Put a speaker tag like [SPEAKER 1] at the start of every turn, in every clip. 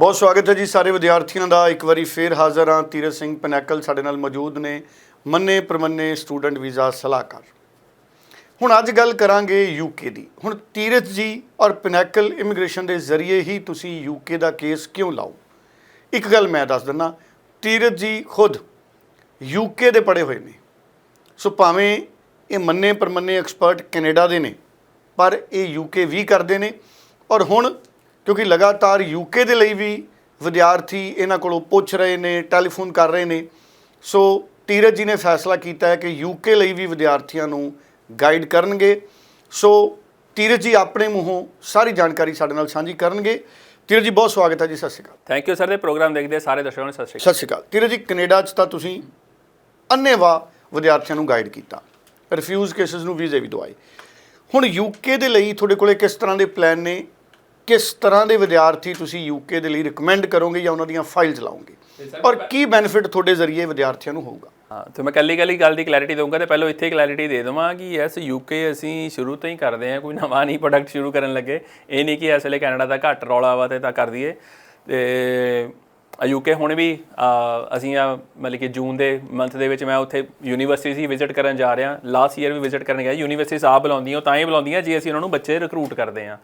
[SPEAKER 1] ਬਹੁਤ ਸਵਾਗਤ ਹੈ ਜੀ ਸਾਰੇ ਵਿਦਿਆਰਥੀਆਂ ਦਾ। ਇੱਕ ਵਾਰੀ ਫੇਰ ਹਾਜ਼ਰ ਹਾਂ। ਤੀਰਥ ਸਿੰਘ ਪਨੈਕਲ ਸਾਡੇ ਨਾਲ ਮੌਜੂਦ ਨੇ। ਮੰਨੇ ਪ੍ਰਮੰਨੇ ਸਟੂਡੈਂਟ ਵੀਜ਼ਾ ਸਲਾਹਕਾਰ। ਹੁਣ ਅੱਜ ਗੱਲ ਕਰਾਂਗੇ ਯੂਕੇ ਦੀ। ਹੁਣ ਤੀਰਥ ਜੀ ਔਰ ਪਨੈਕਲ ਇਮੀਗ੍ਰੇਸ਼ਨ ਦੇ ਜ਼ਰੀਏ ਹੀ ਤੁਸੀਂ ਯੂਕੇ ਦਾ ਕੇਸ ਕਿਉਂ ਲਾਓ? ਇੱਕ ਗੱਲ ਮੈਂ ਦੱਸ ਦਿੰਦਾ। ਤੀਰਥ ਜੀ ਖੁਦ ਯੂਕੇ ਦੇ ਪੜੇ ਹੋਏ ਨੇ। ਸੋ ਭਾਵੇਂ ਇਹ ਮੰਨੇ ਪਰਮੰਨੇ ਐਕਸਪਰਟ ਕੈਨੇਡਾ ਦੇ ਨੇ, ਪਰ ਇਹ ਯੂਕੇ ਵੀ ਕਰਦੇ ਨੇ। ਔਰ ਹੁਣ ਕਿਉਂਕਿ ਲਗਾਤਾਰ ਯੂਕੇ ਦੇ ਲਈ ਵੀ ਵਿਦਿਆਰਥੀ ਇਹਨਾਂ ਕੋਲੋਂ ਪੁੱਛ ਰਹੇ ਨੇ ਟੈਲੀਫੋਨ ਕਰ ਰਹੇ ਨੇ। ਸੋ ਤੀਰਥ ਜੀ ਨੇ ਫੈਸਲਾ ਕੀਤਾ ਹੈ ਕਿ ਯੂਕੇ ਲਈ ਵੀ ਵਿਦਿਆਰਥੀਆਂ ਨੂੰ ਗਾਈਡ ਕਰਨਗੇ। ਸੋ ਤੀਰਥ ਜੀ ਆਪਣੇ ਮੂੰਹੋਂ ਸਾਰੀ ਜਾਣਕਾਰੀ ਸਾਡੇ ਨਾਲ ਸਾਂਝੀ ਕਰਨਗੇ। ਤੀਰਥ ਜੀ ਬਹੁਤ ਸਵਾਗਤ ਹੈ ਜੀ ਸਤਿ ਸ਼੍ਰੀ ਅਕਾਲ।
[SPEAKER 2] ਥੈਂਕ ਯੂ ਸਰ ਦੇ ਪ੍ਰੋਗਰਾਮ ਦੇਖਦੇ ਸਾਰੇ ਦਰਸ਼ਕਾਂ ਨੂੰ ਸਤਿ ਸ਼੍ਰੀ
[SPEAKER 1] ਸਤਿ ਸ਼੍ਰੀ ਅਕਾਲ। ਤੀਰਥ ਜੀ ਕੈਨੇਡਾ 'ਚ ਤਾਂ ਤੁਸੀਂ ਅੰਨੇਵਾ ਵਿਦਿਆਰਥੀਆਂ ਨੂੰ ਗਾਈਡ ਕੀਤਾ। ਰਿਫਿਊਜ਼ ਕੇਸਸ ਨੂੰ ਵੀਜ਼ੇ ਵੀ ਦਵਾਏ। ਹੁਣ ਯੂਕੇ ਦੇ ਲਈ ਤੁਹਾਡੇ ਕੋਲੇ ਕਿਸ ਤਰ੍ਹਾਂ ਦੇ ਪਲਾਨ ਨੇ? ਕਿਸ ਤਰ੍ਹਾਂ ਦੇ ਵਿਦਿਆਰਥੀ ਤੁਸੀਂ ਯੂਕੇ ਦੇ ਲਈ ਰეკਮੈਂਡ ਕਰੋਗੇ ਜਾਂ ਉਹਨਾਂ ਦੀਆਂ ਫਾਈਲਸ ਲਾਓਗੇ? ਔਰ ਕੀ ਬੈਨੀਫਿਟ ਤੁਹਾਡੇ ਜ਼ਰੀਏ ਵਿਦਿਆਰਥੀਆਂ ਨੂੰ ਹੋਊਗਾ?
[SPEAKER 2] ਹਾਂ ਤੇ ਮੈਂ ਕੱਲੀ ਕੱਲੀ ਗੱਲ ਦੀ ਕਲੈਰਿਟੀ ਦਊਂਗਾ ਤੇ ਪਹਿਲਾਂ ਇੱਥੇ ਕਲੈਰਿਟੀ ਦੇ ਦਵਾਂ ਕਿ ਯੈਸ ਯੂਕੇ ਅਸੀਂ ਸ਼ੁਰੂ ਤੋਂ ਹੀ ਕਰਦੇ ਹਾਂ ਕੋਈ ਨਵਾਂ ਨਹੀਂ ਪ੍ਰੋਡਕਟ ਸ਼ੁਰੂ ਕਰਨ ਲੱਗੇ। ਇਹ ਨਹੀਂ ਕਿ ਇਸ ਵੇਲੇ ਕੈਨੇਡਾ ਦਾ ਘੱਟ ਰੌਲਾ ਵਾ ਤੇ ਤਾਂ ਕਰ ਦਈਏ। ਤੇ ਯੂਕੇ ਹੁਣ ਵੀ ਅਸੀਂ ਆ ਮਤਲਬ ਕਿ ਜੂਨ ਦੇ ਮੰਥ ਦੇ ਵਿੱਚ ਮੈਂ ਉੱਥੇ ਯੂਨੀਵਰਸਿਟੀਜ਼ ਹੀ ਵਿਜ਼ਿਟ ਕਰਨ ਜਾ ਰਿਹਾ। ਲਾਸਟ ਈਅਰ ਵੀ ਵਿਜ਼ਿਟ ਕਰਨ ਗਿਆ। ਯੂਨੀਵਰਸਿਟੀਜ਼ ਆਪ ਬੁਲਾਉਂਦੀਆਂ, ਉਹ ਤਾਂ ਹੀ ਬੁਲਾਉਂਦੀਆਂ ਜੇ ਅਸੀਂ ਉਹਨਾਂ ਨੂੰ ਬੱਚੇ ਰਿਕਰੂਟ ਕਰਦੇ ਹਾਂ।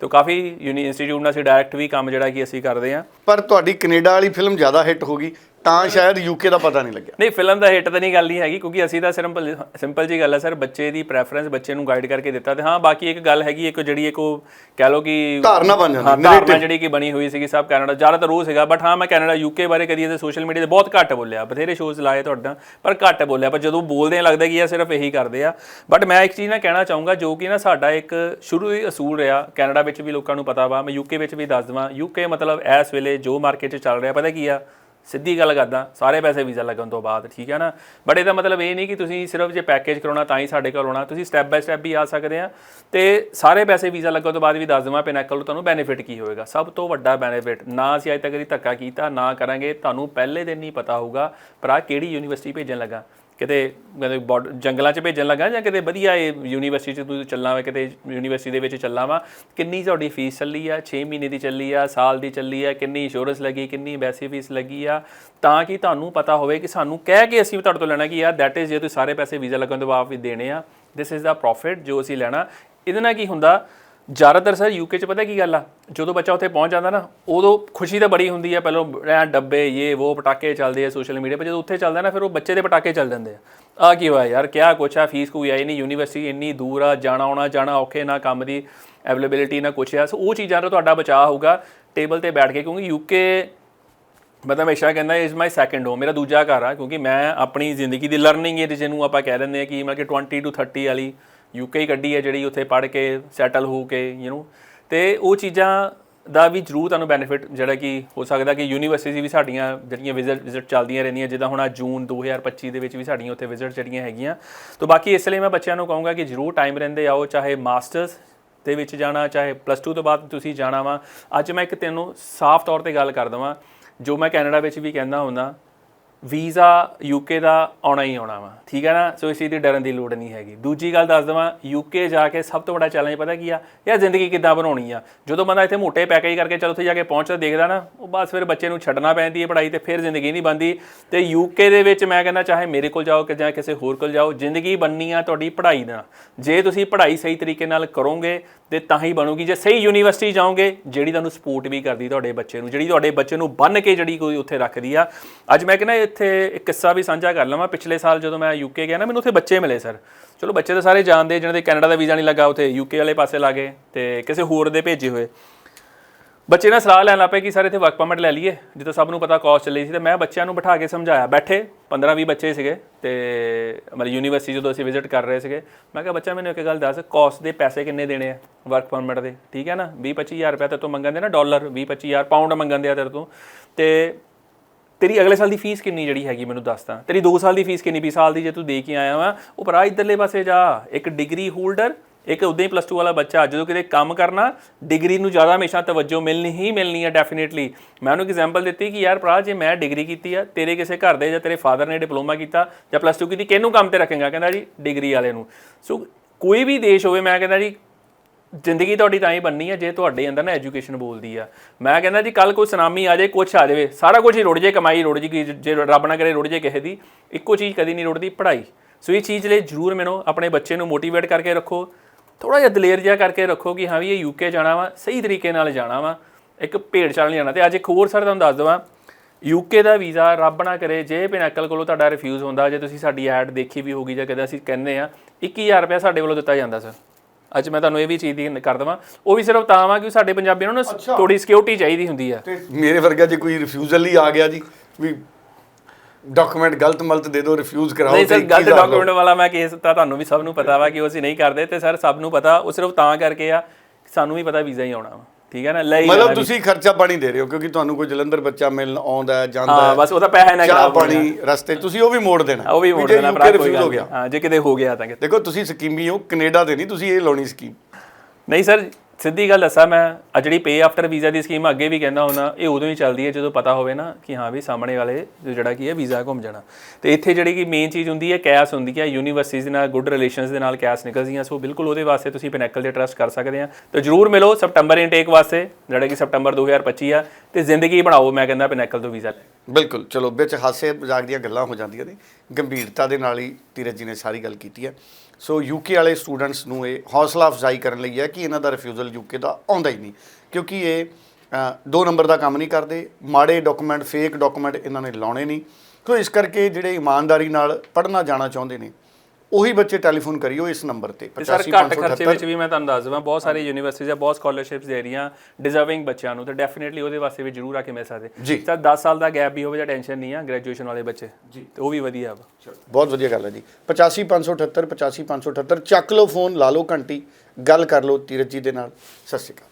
[SPEAKER 2] ਤੇ ਕਾਫੀ ਯੂਨੀ ਇੰਸਟੀਚਿਊਟ ਨਾਲ ਅਸੀਂ ਡਾਇਰੈਕਟ ਵੀ ਕੰਮ ਜਿਹੜਾ ਕਿ ਅਸੀਂ ਕਰਦੇ ਹਾਂ।
[SPEAKER 1] ਪਰ ਤੁਹਾਡੀ ਕੈਨੇਡਾ ਵਾਲੀ ਫਿਲਮ ਜ਼ਿਆਦਾ ਹਿੱਟ ਹੋ ਗਈ। ਤਾਂ ਸ਼ਾਇਦ ਯੂਕੇ ਦਾ ਪਤਾ ਨਹੀਂ ਲੱਗਿਆ।
[SPEAKER 2] ਨਹੀਂ ਫਿਲਮ ਦਾ ਹਿੱਟ ਤਾਂ ਨਹੀਂ ਗੱਲ ਨਹੀਂ ਹੈਗੀ ਕਿਉਂਕਿ ਅਸੀਂ ਤਾਂ ਸਿੰਪਲ ਸਿੰਪਲ ਜੀ ਗੱਲ ਹੈ ਸਰ ਬੱਚੇ ਦੀ ਪ੍ਰੈਫਰੈਂਸ ਬੱਚੇ ਨੂੰ ਗਾਈਡ ਕਰਕੇ ਦਿੱਤਾ ਤੇ ਹਾਂ ਬਾਕੀ ਇੱਕ ਗੱਲ ਹੈਗੀ ਇੱਕ ਜਿਹੜੀ ਇੱਕ ਉਹ ਕਹਿ ਲਓ ਕਿ
[SPEAKER 1] ਧਾਰਨਾ ਬਣ ਜਾਂਦੀ,
[SPEAKER 2] ਹਾਂ, ਧਾਰਨਾ ਜਿਹੜੀ ਕਿ ਬਣੀ ਹੋਈ ਸੀਗੀ ਸਭ ਕੈਨੇਡਾ ਜ਼ਿਆਦਾਤਰ ਉਹ ਸੀਗਾ ਬਟ ਹਾਂ ਮੈਂ ਕੈਨੇਡਾ ਯੂਕੇ ਬਾਰੇ ਕਦੀ ਇਹਦੇ ਸੋਸ਼ਲ ਮੀਡੀਆ ਤੇ ਬਹੁਤ ਘੱਟ ਬੋਲਿਆ ਬਥੇਰੇ ਸ਼ੋਜ਼ ਲਾਏ ਤੁਹਾਡਾ ਪਰ ਘੱਟ ਬੋਲਿਆ ਪਰ ਜਦੋਂ ਬੋਲਦੇ ਆ ਲੱਗਦਾ ਕਿ ਇਹ ਸਿਰਫ ਇਹੀ ਕਰਦੇ ਆ। ਬਟ ਮੈਂ ਇੱਕ ਚੀਜ਼ ਨਾ ਕਹਿਣਾ ਚਾਹੂੰਗਾ ਜੋ ਕਿ ਨਾ ਸਾਡਾ ਇੱਕ ਸ਼ੁਰੂ ਹੀ ਅਸੂਲ ਰਿਹਾ ਕੈਨੇਡਾ ਵਿੱਚ ਵੀ ਲੋਕਾਂ ਨੂੰ ਪਤਾ ਵਾ ਮੈਂ ਯੂਕੇ ਵਿੱਚ ਵੀ ਦੱਸ ਦਵਾਂ ਯੂਕੇ ਮਤਲਬ ਇਸ ਵੇਲੇ ਜੋ ਮਾਰਕੀਟ 'ਚ ਚੱਲ ਰਿਹਾ ਪਤਾ ਕੀ ਆ? ਸਿੱਧੀ ਗੱਲ ਕਰਦਾ, ਸਾਰੇ ਪੈਸੇ ਵੀਜ਼ਾ ਲੱਗਣ ਤੋਂ ਬਾਅਦ, ਠੀਕ ਹੈ ਨਾ? ਬਟ ਇਹਦਾ ਮਤਲਬ ਇਹ ਨਹੀਂ ਕਿ ਤੁਸੀਂ ਸਿਰਫ ਜੇ ਪੈਕੇਜ ਕਰਾਉਣਾ ਤਾਂ ਹੀ ਸਾਡੇ ਕੋਲ ਆਉਣਾ ਤੁਸੀਂ ਸਟੈਪ ਬਾਈ ਸਟੈਪ ਵੀ ਆ ਸਕਦੇ ਆ। ਤੇ ਸਾਰੇ ਪੈਸੇ ਵੀਜ਼ਾ ਲੱਗਣ ਤੋਂ ਬਾਅਦ ਵੀ ਦੱਸ ਦਵਾਂ ਪਿਨੈਕਲ ਨੂੰ ਤੁਹਾਨੂੰ ਬੈਨੀਫਿਟ ਕੀ ਹੋਏਗਾ? ਸਭ ਤੋਂ ਵੱਡਾ ਬੈਨੀਫਿਟ ਨਾ ਅਸੀਂ ਅਜੇ ਤੱਕ ਕਦੀ ਧੱਕਾ ਕੀਤਾ, ਨਾ ਕਰਾਂਗੇ, ਤੁਹਾਨੂੰ ਪਹਿਲੇ ਦਿਨ ਨਹੀਂ ਪਤਾ ਹੋਊਗਾ ਭਰਾ ਕਿਹੜੀ ਯੂਨੀਵਰਸਿਟੀ ਭੇਜਣ ਲੱਗਾ। ਕਿਤੇ ਕਹਿੰਦੇ ਬਾਰਡ- ਜੰਗਲਾਂ 'ਚ ਭੇਜਣ ਲੱਗਾ ਜਾਂ ਕਿਤੇ ਵਧੀਆ ਇਹ ਯੂਨੀਵਰਸਿਟੀ 'ਚ ਤੁਸੀਂ ਚੱਲਾਂ ਵਾ, ਕਿਤੇ ਯੂਨੀਵਰਸਿਟੀ ਦੇ ਵਿੱਚ ਚੱਲਾਂ ਵਾ, ਕਿੰਨੀ ਤੁਹਾਡੀ ਫੀਸ ਚੱਲੀ ਆ? 6 ਮਹੀਨੇ ਦੀ ਚੱਲੀ ਆ, ਸਾਲ ਦੀ ਚੱਲੀ ਆ, ਕਿੰਨੀ ਇੰਸ਼ੋਰੈਂਸ ਲੱਗੀ, ਕਿੰਨੀ ਵੈਸੀ ਫੀਸ ਲੱਗੀ ਆ? ਤਾਂ ਕਿ ਤੁਹਾਨੂੰ ਪਤਾ ਹੋਵੇ ਕਿ ਸਾਨੂੰ ਕਹਿ ਕੇ ਅਸੀਂ ਤੁਹਾਡੇ ਤੋਂ ਲੈਣਾ ਕਿ ਯਾਰ ਦੈਟ ਇਜ਼ ਜੇ ਤੁਸੀਂ ਸਾਰੇ ਪੈਸੇ ਵੀਜ਼ਾ ਲੱਗਣ ਤੋਂ ਬਾਅਦ ਵੀ ਦੇਣੇ ਆ ਦਿਸ ਇਜ਼ ਦਾ ਪ੍ਰੋਫਿਟ ਜੋ ਅਸੀਂ ਲੈਣਾ। ਇਹਦੇ ਨਾਲ ਕੀ ਹੁੰਦਾ ਜ਼ਿਆਦਾਤਰ ਸਰ ਯੂਕੇ ਚ ਪਤਾ ਕੀ ਗੱਲ ਆ? ਜਦੋਂ ਬੱਚਾ ਉੱਥੇ ਪਹੁੰਚ ਜਾਂਦਾ ਨਾ, ਉਦੋਂ ਖੁਸ਼ੀ ਤਾਂ ਬੜੀ ਹੁੰਦੀ ਆ, ਪਹਿਲਾਂ ਐਂ ਡੱਬੇ ਇਹ ਉਹ ਪਟਾਕੇ ਚੱਲਦੇ ਆ ਸੋਸ਼ਲ ਮੀਡੀਆ 'ਤੇ ਜਦੋਂ ਉੱਥੇ ਚੱਲਦਾ ਨਾ, ਫਿਰ ਉਹ ਬੱਚੇ ਦੇ ਪਟਾਕੇ ਚੱਲ ਜਾਂਦੇ ਆ। ਆ ਕੀ ਹੋਇਆ ਯਾਰ, ਕਿਆ ਕੁਛ ਆ ਫੀਸ ਕੋਈ ਆਈ ਨਹੀਂ ਯੂਨੀਵਰਸਿਟੀ ਇੰਨੀ ਦੂਰ ਆ, ਜਾਣਾ ਆਉਣਾ, ਜਾਣਾ ਔਖੇ, ਨਾ ਕੰਮ ਦੀ ਅਵੇਲੇਬਿਲਿਟੀ ਨਾ ਕੁਛ ਆ। ਸੋ ਉਹ ਚੀਜ਼ਾਂ ਦਾ ਤੁਹਾਡਾ ਬਚਾਅ ਹੋਊਗਾ ਟੇਬਲ ਤੇ ਬੈਠ ਕੇ, ਕਿਉਂਕਿ ਯੂਕੇ ਮੈਂ ਤਾਂ ਹਮੇਸ਼ਾ ਕਹਿੰਦਾ ਇਜ਼ ਮਾਈ ਸੈਕੰਡ ਹੋਮ ਮੇਰਾ ਦੂਜਾ ਘਰ ਆ, ਕਿਉਂਕਿ ਮੈਂ ਆਪਣੀ ਜ਼ਿੰਦਗੀ ਦੀ ਲਰਨਿੰਗ ਏਜ ਜਿਹਨੂੰ ਆਪਾਂ ਕਹਿ ਦਿੰਦੇ ਆ ਕਿ ਮਤਲਬ ਕਿ 20 ਟੂ 30 ਵਾਲੀ ਯੂਕੇ ਹੀ ਕੱਢੀ ਹੈ ਜਿਹੜੀ ਉੱਥੇ ਪੜ੍ਹ ਕੇ ਸੈਟਲ ਹੋ ਕੇ ਯੂ نو ਤੇ ਉਹ ਚੀਜ਼ਾਂ ਦਾ ਵੀ ਜ਼ਰੂਰ ਤੁਹਾਨੂੰ ਬੈਨੀਫਿਟ ਜਿਹੜਾ ਕਿ ਹੋ ਸਕਦਾ ਕਿ ਯੂਨੀਵਰਸਿਟੀ ਵੀ ਸਾਡੀਆਂ ਜਿਹੜੀਆਂ ਵਿਜ਼ਿਟ ਵਿਜ਼ਿਟ ਚੱਲਦੀਆਂ ਰਹਿੰਦੀਆਂ, ਜਿੱਦਾਂ ਹੁਣ ਅੱਜ ਜੂਨ 2025 ਦੇ ਵਿੱਚ ਵੀ ਸਾਡੀਆਂ ਉੱਥੇ ਵਿਜ਼ਿਟ ਜਿਹੜੀਆਂ ਹੈਗੀਆਂ। ਤੋਂ ਬਾਕੀ ਇਸ ਲਈ ਮੈਂ ਬੱਚਿਆਂ ਨੂੰ ਕਹੂੰਗਾ ਕਿ ਜ਼ਰੂਰ ਟਾਈਮ ਰਹਿੰਦੇ ਆਓ, ਚਾਹੇ ਮਾਸਟਰਸ ਦੇ ਵਿੱਚ ਜਾਣਾ, ਚਾਹੇ ਪਲੱਸ 2 ਤੋਂ ਬਾਅਦ ਤੁਸੀਂ ਜਾਣਾ ਵਾ। ਅੱਜ ਮੈਂ ਇੱਕ ਤੈਨੂੰ ਸਾਫ਼ ਤੌਰ ਤੇ ਗੱਲ ਕਰ ਦਵਾਂ, ਜੋ ਮੈਂ ਕੈਨੇਡਾ ਵਿੱਚ ਵੀ ਕਹਿੰਦਾ ਹੁੰਦਾ ਵੀਜ਼ਾ ਯੂਕੇ ਦਾ ਆਉਣਾ ਹੀ ਆਉਣਾ ਵਾ। ਠੀਕ ਹੈ ਨਾ? ਸੋ ਇਸ ਚੀਜ਼ ਦੀ ਡਰਨ ਦੀ ਲੋੜ ਨਹੀਂ ਹੈਗੀ। ਦੂਜੀ ਗੱਲ ਦੱਸ ਦਵਾਂ ਯੂਕੇ ਜਾ ਕੇ ਸਭ ਤੋਂ ਵੱਡਾ ਚੈਲੰਜ ਪਤਾ ਕੀ ਆ? ਯਾਰ ਜ਼ਿੰਦਗੀ ਕਿੱਦਾਂ ਬਣਾਉਣੀ ਆ? ਜਦੋਂ ਬੰਦਾ ਇੱਥੇ ਮੋਟੇ ਪੈਕੇਜ ਕਰਕੇ ਚਲ ਉੱਥੇ ਜਾ ਕੇ ਪਹੁੰਚਦਾ, ਦੇਖਦਾ ਨਾ, ਉਹ ਬਸ ਫਿਰ ਬੱਚੇ ਨੂੰ ਛੱਡਣਾ ਪੈਂਦੀ ਹੈ ਪੜ੍ਹਾਈ ਤੇ ਫਿਰ ਜ਼ਿੰਦਗੀ ਨਹੀਂ ਬਣਦੀ। ਤੇ ਯੂਕੇ ਦੇ ਵਿੱਚ ਮੈਂ ਕਹਿੰਦਾ ਚਾਹੇ ਮੇਰੇ ਕੋਲ ਜਾਓ ਕਿ ਜਾਂ ਕਿਸੇ ਹੋਰ ਕੋਲ ਜਾਓ, ਜ਼ਿੰਦਗੀ ਬਣਨੀ ਆ ਤੁਹਾਡੀ ਪੜ੍ਹਾਈ ਨਾਲ। ਜੇ ਤੁਸੀਂ ਪੜ੍ਹਾਈ ਸਹੀ ਤਰੀਕੇ ਨਾਲ ਕਰੋਗੇ ਤੇ ਤਾਂ ਹੀ ਬਣੂਗੀ। ਜੇ ਸਹੀ ਯੂਨੀਵਰਸਿਟੀ ਜਾਓਗੇ, ਜਿਹੜੀ ਤੁਹਾਨੂੰ ਸਪੋਰਟ ਵੀ ਕਰਦੀ ਤੁਹਾਡੇ ਬੱਚੇ ਨੂੰ, ਜਿਹੜੀ ਤੁਹਾਡੇ ਬੱਚੇ ਨੂੰ ਬੰਨ ਕੇ ਜਿਹੜੀ ਕੋਈ ਉੱਥੇ ਰੱਖਦੀ ਆ। ਅੱਜ ਮੈਂ ਕਹਿੰਦਾ ਇੱਥੇ ਇੱਕ ਕਿੱਸਾ ਵੀ ਸਾਂਝਾ ਕਰ ਲਵਾਂ। ਪਿਛਲੇ ਸਾਲ ਜਦੋਂ ਮੈਂ ਯੂਕੇ ਗਿਆ ਨਾ, ਮੈਨੂੰ ਉੱਥੇ ਬੱਚੇ ਮਿਲੇ ਸਰ। ਚਲੋ ਬੱਚੇ ਤਾਂ ਸਾਰੇ ਜਾਣਦੇ ਜਿਹਨਾਂ ਦੇ ਕੈਨੇਡਾ ਦਾ ਵੀਜ਼ਾ ਨਹੀਂ ਲੱਗਾ, ਉੱਥੇ ਯੂਕੇ ਵਾਲੇ ਪਾਸੇ ਲਾਗੇ ਤੇ ਕਿਸੇ ਹੋਰ ਦੇ ਭੇਜੇ ਹੋਏ। ਬੱਚੇ ਨਾਲ ਸਲਾਹ ਲੈਣ ਲੱਪੇ ਕਿ ਸਾਰੇ ਇੱਥੇ ਵਰਕ ਪਰਮਿਟ ਲੈ ਲਈਏ ਜਿੱਦਾਂ ਸਭ ਨੂੰ ਪਤਾ ਕਾਸਟ ਚੱਲੀ ਸੀ ਤੇ ਮੈਂ ਬੱਚਿਆਂ ਨੂੰ ਬਿਠਾ ਕੇ ਸਮਝਾਇਆ। ਬੈਠੇ 15-20 ਬੱਚੇ ਸੀਗੇ ਤੇ ਮਤਲਬ ਯੂਨੀਵਰਸਿਟੀ ਜਦੋਂ ਅਸੀਂ ਵਿਜ਼ਿਟ ਕਰ ਰਹੇ ਸੀਗੇ, ਮੈਂ ਕਿਹਾ, ਬੱਚਾ, ਮੈਨੂੰ ਇੱਕ ਗੱਲ ਦੱਸ ਕਾਸਟ ਦੇ ਪੈਸੇ ਕਿੰਨੇ ਦੇਣੇ ਆ ਵਰਕ ਪਰਮਿਟ ਦੇ? ਠੀਕ ਹੈ ਨਾ? 20-25000 ਰੁਪਏ ਤੇ ਤੋਂ ਮੰਗਣ ਦੇ ਨਾ ਡਾਲਰ 20-25000 ਪਾਉਂਡ ਮੰਗਣ ਦੇ ਆ ਤੇਰੇ ਤੋਂ। ਤੇ ਤੇਰੀ ਅਗਲੇ ਸਾਲ ਦੀ ਫੀਸ ਕਿੰਨੀ ਜਿਹੜੀ ਹੈਗੀ ਮੈਨੂੰ ਦੱਸ ਤਾਂ। ਤੇਰੀ 2 ਸਾਲ ਦੀ ਫੀਸ ਕਿੰਨੀ? 20 ਸਾਲ ਦੀ ਜੇ ਤੂੰ ਦੇ ਕੇ ਆਇਆ ਵਾ, ਉਹ ਭਰਾ ਇਧਰਲੇ ਪਾਸੇ ਜਾ। ਇੱਕ ਡਿਗਰੀ ਹੋਲਡਰ ਇੱਕ ਉਦਾਂ ਹੀ ਪਲੱਸ 2 ਵਾਲਾ ਬੱਚਾ, ਜਦੋਂ ਕਿਤੇ ਕੰਮ ਕਰਨਾ ਡਿਗਰੀ ਨੂੰ ਜ਼ਿਆਦਾ ਹਮੇਸ਼ਾ ਤਵੱਜੋ ਮਿਲਣੀ ਹੀ ਮਿਲਣੀ ਹੈ ਡੈਫੀਨੇਟਲੀ ਮੈਂ ਉਹਨੂੰ ਐਗਜ਼ਾਮਪਲ ਦਿੱਤੀ ਕਿ ਯਾਰ ਭਰਾ, ਜੇ ਮੈਂ ਡਿਗਰੀ ਕੀਤੀ ਆ, ਤੇਰੇ ਕਿਸੇ ਘਰ ਦੇ ਜਾਂ ਤੇਰੇ ਫਾਦਰ ਨੇ ਡਿਪਲੋਮਾ ਕੀਤਾ, ਜਾਂ ਪਲੱਸ 2 ਕੀਤੀ, ਕਿਹਨੂੰ ਕੰਮ ਤੇ ਰੱਖੇਗਾ? ਕਹਿੰਦਾ ਜੀ ਡਿਗਰੀ ਵਾਲੇ ਨੂੰ। ਸੋ ਕੋਈ ਵੀ ਦੇਸ਼ ਹੋਵੇ, ਮੈਂ ਕਹਿੰਦਾ ਜੀ, ਜ਼ਿੰਦਗੀ ਤੁਹਾਡੀ ਤਾਂ ਹੀ ਬਣਨੀ ਹੈ ਜੇ ਤੁਹਾਡੇ ਅੰਦਰ ਨਾ ਐਜੂਕੇਸ਼ਨ ਬੋਲਦੀ ਆ। ਮੈਂ ਕਹਿੰਦਾ ਜੀ ਕੱਲ ਕੋਈ ਸੁਨਾਮੀ ਆ ਜਾਏ, ਕੁਛ ਆ ਜਾਵੇ। ਸਾਰਾ ਕੁਝ ਹੀ ਰੁੜ ਜੇ ਕਮਾਈ ਰੁੜ ਜੀ ਜੇ ਰੱਬ ਨਾ ਕਰੇ ਰੁੜ ਜੇ ਕਿਸੇ ਦੀ। ਇੱਕੋ ਚੀਜ਼ ਕਦੀ ਨਹੀਂ ਰੁੜਦੀ, ਪੜ੍ਹਾਈ। ਸੋ ਇਹ ਚੀਜ਼ ਲਈ ਜ਼ਰੂਰ ਮੈਨੂੰ ਆਪਣੇ ਬੱਚੇ ਨੂੰ ਮੋਟੀਵੇਟ ਕਰਕੇ ਰੱਖੋ। ਥੋੜਾ ਜਿਹਾ ਦਲੇਰ ਜਿਹਾ ਕਰਕੇ ਰੱਖੋ ਕਿ ਹਾਂ ਵੀ ਇਹ ਯੂਕੇ ਜਾਣਾ ਵਾ ਸਹੀ ਤਰੀਕੇ ਨਾਲ ਜਾਣਾ ਵਾ। ਇੱਕ ਭੇਡ ਚਾਲ ਨਹੀਂ ਜਾਣਾ। ਤੇ ਅੱਜ ਇੱਕ ਹੋਰ ਸਰ ਤੁਹਾਨੂੰ ਦੱਸ ਦਵਾਂ ਯੂਕੇ ਦਾ ਵੀਜ਼ਾ ਰੱਬ ਨਾ ਕਰੇ ਜੇ ਪਿਨੈਕਲ ਕੋਲੋਂ ਤੁਹਾਡਾ ਰਿਫਿਊਜ਼ ਹੁੰਦਾ ਜੇ ਤੁਸੀਂ ਸਾਡੀ ਐਡ ਦੇਖੀ ਵੀ ਹੋਗੀ ਜਾਂ ਕਦੇ ਅਸੀਂ ਕਹਿੰਦੇ ਆ 21000 ਰੁਪਏ ਸਾਡੇ ਵੱਲੋਂ ਦਿੱਤਾ ਜਾਂਦਾ ਸਰ ਅੱਜ ਮੈਂ ਤੁਹਾਨੂੰ ਇਹ ਵੀ ਚੀਜ਼ ਦੀ ਕਰ ਦਵਾਂ। ਉਹ ਵੀ ਸਿਰਫ ਤਾਂ ਵਾ ਕਿ ਸਾਡੇ ਪੰਜਾਬੀਆਂ ਨੂੰ ਨਾ ਥੋੜੀ ਸਿਕਿਉਰਿਟੀ ਚਾਹੀਦੀ ਹੁੰਦੀ ਆ।
[SPEAKER 1] ਮੇਰੇ ਵਰਗਾ ਜੇ ਕੋਈ ਰਿਫਿਊਜ਼ਲ ਹੀ ਆ ਗਿਆ ਜੀ ਵੀ ਡਾਕੂਮੈਂਟ ਗਲਤ ਮਲਤ ਦੇ ਦਿਓ ਰਿਫਿਊਜ਼ ਕਰਾਓ
[SPEAKER 2] ਨਹੀਂ ਸਰ ਗਲਤ? ਡਾਕੂਮੈਂਟ ਵਾਲਾ ਮੈਂ ਕੇਸ ਤਾਂ ਤੁਹਾਨੂੰ ਵੀ ਸਭ ਨੂੰ ਪਤਾ ਵਾ ਕਿ ਉਹ ਅਸੀਂ ਨਹੀਂ ਕਰਦੇ ਤੇ ਸਰ ਸਭ ਨੂੰ ਪਤਾ ਉਹ ਸਿਰਫ ਤਾਂ ਕਰਕੇ ਆ ਸਾਨੂੰ ਵੀ ਪਤਾ ਵੀਜ਼ਾ ਹੀ ਆਉਣਾ ਵਾ ਠੀਕ ਹੈ ਨਾ? ਲੈ ਹੀ
[SPEAKER 1] ਮਤਲਬ ਤੁਸੀਂ ਖਰਚਾ ਪਾਣੀ ਦੇ ਰਹੇ ਹੋ ਕਿਉਂਕਿ ਤੁਹਾਨੂੰ ਕੋਈ ਜਲੰਧਰ ਬੱਚਾ ਮਿਲਣ ਆਉਂਦਾ ਹੈ ਜਾਂਦਾ
[SPEAKER 2] ਹਾਂ
[SPEAKER 1] ਹੈ
[SPEAKER 2] ਬਸ ਉਹਦਾ ਪੈਸਾ ਨਾ ਖਰਾਬ
[SPEAKER 1] ਪਾਣੀ ਰਸਤੇ ਤੁਸੀਂ ਉਹ ਵੀ ਮੋੜ ਦੇਣਾ
[SPEAKER 2] ਉਹ ਵੀ ਮੋੜ ਦੇਣਾ ਭਰਾ ਕੋਈ
[SPEAKER 1] ਹੋ ਗਿਆ।
[SPEAKER 2] ਹਾਂ ਜੇ ਕਿਤੇ ਹੋ ਗਿਆ ਤਾਂ
[SPEAKER 1] ਦੇਖੋ ਤੁਸੀਂ ਸਕੀਮੀ ਹੋ ਕੈਨੇਡਾ ਦੇ ਨਹੀਂ ਤੁਸੀਂ ਇਹ ਲਾਉਣੀ ਸਕੀਮ।
[SPEAKER 2] ਨਹੀਂ ਸਰ ਸਿੱਧੀ ਗੱਲ ਦੱਸਾਂ ਮੈਂ ਆ ਜਿਹੜੀ ਪੇ ਆਫਟਰ ਵੀਜ਼ਾ ਦੀ ਸਕੀਮ ਅੱਗੇ ਵੀ ਕਹਿੰਦਾ ਹੁੰਦਾ, ਇਹ ਉਦੋਂ ਹੀ ਚੱਲਦੀ ਹੈ ਜਦੋਂ ਪਤਾ ਹੋਵੇ ਨਾ ਕਿ ਹਾਂ ਵੀ ਸਾਹਮਣੇ ਵਾਲੇ ਜਿਹੜਾ ਕੀ ਹੈ ਵੀਜ਼ਾ ਘੁੰਮ ਜਾਣਾ। ਤੇ ਇੱਥੇ ਜਿਹੜੀ ਕਿ ਮੇਨ ਚੀਜ਼ ਹੁੰਦੀ ਹੈ, ਕੈਸ ਹੁੰਦੀ ਹੈ ਯੂਨੀਵਰਸਿਟੀਜ਼ ਦੇ ਨਾਲ ਗੁੱਡ ਰਿਲੇਸ਼ਨਸ ਦੇ ਨਾਲ ਕੈਸ ਨਿਕਲਦੀਆਂ ਸੋ ਬਿਲਕੁਲ ਉਹਦੇ ਵਾਸਤੇ ਤੁਸੀਂ ਪਿਨੈਕਲ ਦੇ ਟਰਸਟ ਕਰ ਸਕਦੇ ਆ। ਤੇ ਜਰੂਰ ਮਿਲੋ ਸਪਟੈਂਬਰ ਇਨਟੇਕ ਵਾਸਤੇ, ਜਿਹੜਾ ਕਿ ਸਪਟੰਬਰ 2025 ਆ, ਤੇ ਜ਼ਿੰਦਗੀ ਬਣਾਓ, ਮੈਂ ਕਹਿੰਦਾ ਪਿਨੈਕਲ ਤੋਂ ਵੀਜ਼ਾ ਲੈ।
[SPEAKER 1] ਬਿਲਕੁਲ, ਚਲੋ, ਵਿੱਚ ਹਾਸੇ ਮਜ਼ਾਕ ਦੀਆਂ ਗੱਲਾਂ ਹੋ ਜਾਂਦੀਆਂ ਨੇ, ਗੰਭੀਰਤਾ ਦੇ ਨਾਲ ਹੀ ਧੀਰਜ ਜੀ ਨੇ ਸਾਰੀ ਗੱਲ ਕੀਤੀ ਹੈ। ਸੋ ਯੂਕੇ ਵਾਲੇ ਸਟੂਡੈਂਟਸ ਨੂੰ ਇਹ ਹੌਸਲਾ ਅਫਜ਼ਾਈ ਕਰਨ ਲਈ ਹੈ ਕਿ ਇਹਨਾਂ ਦਾ ਰਿਫਿਊਜ਼ਲ ਯੂਕੇ ਦਾ ਆਉਂਦਾ ਹੀ ਨਹੀਂ। ਕਿਉਂਕਿ ਇਹ ਦੋ ਨੰਬਰ ਦਾ ਕੰਮ ਨਹੀਂ ਕਰਦੇ। ਮਾੜੇ ਡਾਕੂਮੈਂਟ ਫੇਕ ਡਾਕੂਮੈਂਟ ਇਹਨਾਂ ਨੇ ਲਾਉਣੇ ਨਹੀਂ। ਸੋ, ਇਸ ਕਰਕੇ ਜਿਹੜੇ ਇਮਾਨਦਾਰੀ ਨਾਲ ਪੜ੍ਹਨਾ ਜਾਣਾ ਚਾਹੁੰਦੇ ਨੇ ਉਹੀ ਬੱਚੇ ਟੈਲੀਫੋਨ ਕਰਿਓ ਇਸ ਨੰਬਰ ਤੇ
[SPEAKER 2] ਤੇ ਸਰ ਘੱਟ ਖਰਚੇ ਵਿੱਚ ਵੀ ਮੈਂ ਤੁਹਾਨੂੰ ਦੱਸ ਦਵਾਂ ਬਹੁਤ ਸਾਰੀ ਯੂਨੀਵਰਸਿਟੀਆਂ ਬਹੁਤ ਸਕਾਲਰਸ਼ਿਪਸ ਦੇ ਰਹੀਆਂ ਡਿਜ਼ਰਵਿੰਗ ਬੱਚਿਆਂ ਨੂੰ ਤੇ ਡੈਫੀਨਿਟਲੀ ਉਹਦੇ ਵਾਸਤੇ ਵੀ ਜਰੂਰ ਆ ਕੇ ਮਿਲ ਸਕਦੇ।
[SPEAKER 1] ਜੀ।
[SPEAKER 2] ਸਰ 10 ਸਾਲ ਦਾ ਗੈਪ ਵੀ ਹੋਵੇ ਤਾਂ ਟੈਨਸ਼ਨ ਨਹੀਂ ਆ ਗ੍ਰੈਜੂਏਸ਼ਨ ਵਾਲੇ ਬੱਚੇ ਜੀ। ਤੇ ਉਹ ਵੀ ਵਧੀਆ ਵਾ।
[SPEAKER 1] ਬਹੁਤ ਵਧੀਆ ਗੱਲ ਹੈ ਜੀ। 85578 85578 ਚੱਕ ਲਓ ਫੋਨ ਲਾ ਲਓ ਘੰਟੀ ਗੱਲ ਕਰ ਲਓ ਧੀਰਜ ਜੀ ਦੇ ਨਾਲ। ਸਤਿ ਸ਼੍ਰੀ ਅਕਾਲ।